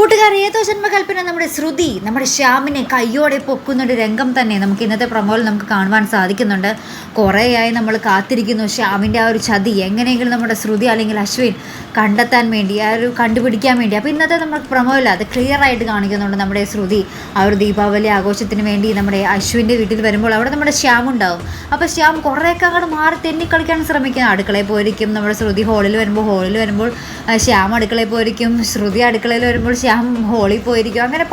കൂട്ടുകാർ ഏതോ ജന്മകൽപ്പന നമ്മുടെ ശ്രുതി നമ്മുടെ ശ്യാമിനെ കയ്യോടെ പൊക്കുന്ന ഒരു രംഗം തന്നെ നമുക്ക് ഇന്നത്തെ പ്രമോയിൽ നമുക്ക് കാണുവാൻ സാധിക്കുന്നുണ്ട്. കുറേയായി നമ്മൾ കാത്തിരിക്കുന്നു ശ്യാമിന്റെ ആ ഒരു ചതി. എങ്ങനെയെങ്കിലും നമ്മുടെ ശ്രുതി അല്ലെങ്കിൽ അശ്വിൻ കണ്ടെത്താൻ വേണ്ടി ആ ഒരു കണ്ടുപിടിക്കാൻ വേണ്ടി. അപ്പോൾ ഇന്നത്തെ നമ്മൾ പ്രമോയിൽ അത് ക്ലിയർ ആയിട്ട് കാണിക്കുന്നുണ്ട് നമ്മുടെ ശ്രുതി. ആ ഒരു ദീപാവലി ആഘോഷത്തിന് വേണ്ടി നമ്മുടെ അശ്വിന്റെ വീട്ടിൽ വരുമ്പോൾ അവിടെ നമ്മുടെ ശ്യാം ഉണ്ടാവും. അപ്പോൾ ശ്യാം കുറേയൊക്കെ അങ്ങോട്ട് മാറി തെന്നി കളിക്കാൻ അടുക്കളയിൽ പോയിരിക്കും. നമ്മുടെ ശ്രുതി ഹോളിൽ വരുമ്പോൾ ഹോളിൽ വരുമ്പോൾ ശ്യാം അടുക്കളയിൽ പോയിരിക്കും. ശ്രുതി അടുക്കളയിൽ വരുമ്പോൾ ശ്യാം ഹോളിൽ പോയിരിക്കും അങ്ങനെ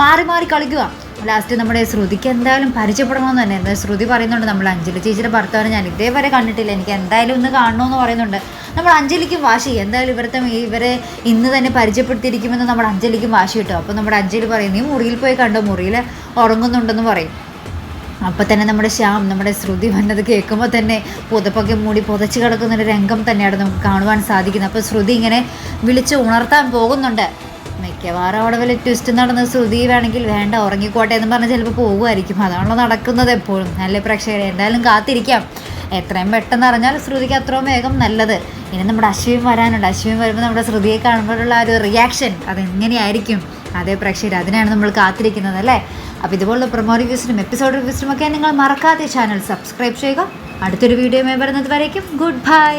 മാറി മാറി കളിക്കുക. ലാസ്റ്റ് നമ്മുടെ ശ്രുതിക്ക് എന്തായാലും പരിചയപ്പെടണമെന്ന് തന്നെ. എന്താ ശ്രുതി പറയുന്നുണ്ട് നമ്മൾ അഞ്ജലി ചേച്ചിയുടെ ഭർത്താവിനെ ഞാൻ ഇതേവരെ കണ്ടിട്ടില്ല. എനിക്ക് എന്തായാലും ഒന്ന് കാണണമെന്ന് പറയുന്നുണ്ട്. നമ്മൾ അഞ്ജലിക്കും വാശി. എന്തായാലും ഇവരത്തെ ഇവരെ ഇന്ന് തന്നെ പരിചയപ്പെടുത്തിയിരിക്കുമെന്ന് നമ്മൾ അഞ്ജലിക്കും വാശി കിട്ടും. അപ്പോൾ നമ്മുടെ അഞ്ജലി പറയും നീ മുറിയിൽ പോയി കണ്ടോ? മുറിയിൽ ഉറങ്ങുന്നുണ്ടെന്ന് പറയും. അപ്പോൾ തന്നെ നമ്മുടെ ശ്യാം നമ്മുടെ ശ്രുതി വന്നത് കേൾക്കുമ്പോൾ തന്നെ പുതപ്പൊക്കെ മൂടി പുതച്ച് കിടക്കുന്ന ഒരു രംഗം തന്നെയാണ് നമുക്ക് കാണുവാൻ സാധിക്കുന്നത്. അപ്പോൾ ശ്രുതി ഇങ്ങനെ വിളിച്ച് ഉണർത്താൻ പോകുന്നുണ്ട്. മിക്കവാറും അവിടെ വലിയ ട്വിസ്റ്റ് നടന്ന് ശ്രുതി വേണമെങ്കിൽ വേണ്ട ഉറങ്ങിക്കോട്ടെ എന്ന് പറഞ്ഞ് ചിലപ്പോൾ പോകുമായിരിക്കും. അതാണല്ലോ നടക്കുന്നത് എപ്പോഴും. നല്ല പ്രേക്ഷകരെ? എന്തായാലും കാത്തിരിക്കാം. എത്രയും പെട്ടെന്ന് അറിഞ്ഞാൽ ശ്രുതിക്ക് അത്രയും വേഗം നല്ലത്. ഇനി നമ്മുടെ അശ്വിൻ വരാനുണ്ട്. അശ്വിൻ വരുമ്പോൾ നമ്മുടെ ശ്രുതിയെ കാണുമ്പോഴുള്ള ആ ഒരു റിയാക്ഷൻ അതെങ്ങനെയായിരിക്കും? അതേ പ്രേക്ഷകർ അതിനാണ് നമ്മൾ കാത്തിരിക്കുന്നത് അല്ലേ? അപ്പോൾ ഇതുപോലുള്ള പ്രൊമോ റിവ്യൂസിനും എപ്പിസോഡ് റിവ്യൂസിനും ഒക്കെ നിങ്ങൾ മറക്കാതെ ചാനൽ സബ്സ്ക്രൈബ് ചെയ്യുക. അടുത്തൊരു വീഡിയോ വരുന്നത് വരേക്കും. Good bye